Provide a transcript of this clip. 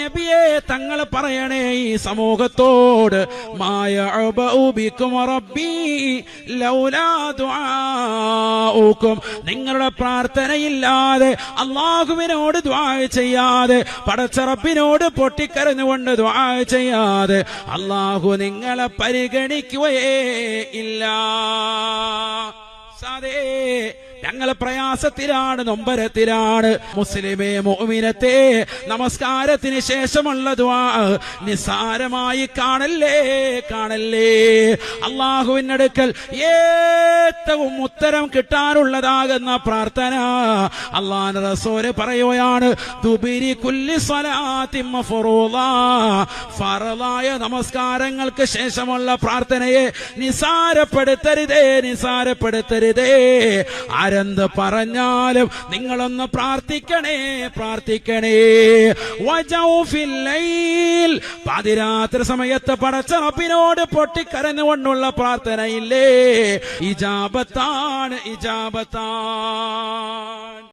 നബിയെ തങ്ങൾ പറയണേ ഈ സമൂഹത്തോട്. മായ നിങ്ങളുടെ പ്രാർത്ഥനയില്ലാതെ അള്ളാഹുവിനോട് ദ്വായ ചെയ്യാതെ പടച്ചറപ്പിനോട് പൊട്ടിക്കരഞ്ഞുകൊണ്ട് ദ്വായ ചെയ്യാതെ അള്ളാഹു നിങ്ങളെ പരിഗണിക്കുകയേ ഇല്ല. ഞങ്ങൾ പ്രയാസത്തിലാണ് നൊമ്പരത്തിലാണ്. മുസ്ലിമേ മോമിനത്തെ നമസ്കാരത്തിന് ശേഷമുള്ള ദ്വാ നിസാരമായി കാണല്ലേ കാണല്ലേ. അള്ളാഹുവിനടുക്കൽ ഏറ്റവും ഉത്തരം കിട്ടാനുള്ളതാകുന്ന പ്രാർത്ഥന അള്ളാൻ റസോര് പറയുകയാണ് ദുബിരി കുല്ലി. ഫറലായ നമസ്കാരങ്ങൾക്ക് ശേഷമുള്ള പ്രാർത്ഥനയെ നിസാരപ്പെടുത്തരുതേ നിസാരപ്പെടുത്തരുതേ. ആരെന്ത് പറഞ്ഞാലും നിങ്ങളൊന്ന് പ്രാർത്ഥിക്കണേ പ്രാർത്ഥിക്കണേ. പാതിരാത്രി സമയത്ത് പടച്ച റബ്ബിനോട് പൊട്ടിക്കരഞ്ഞുകൊണ്ടുള്ള പ്രാർത്ഥനയില്ലേ? ഇജാബത്താണ് ഇജാബത്താണ്.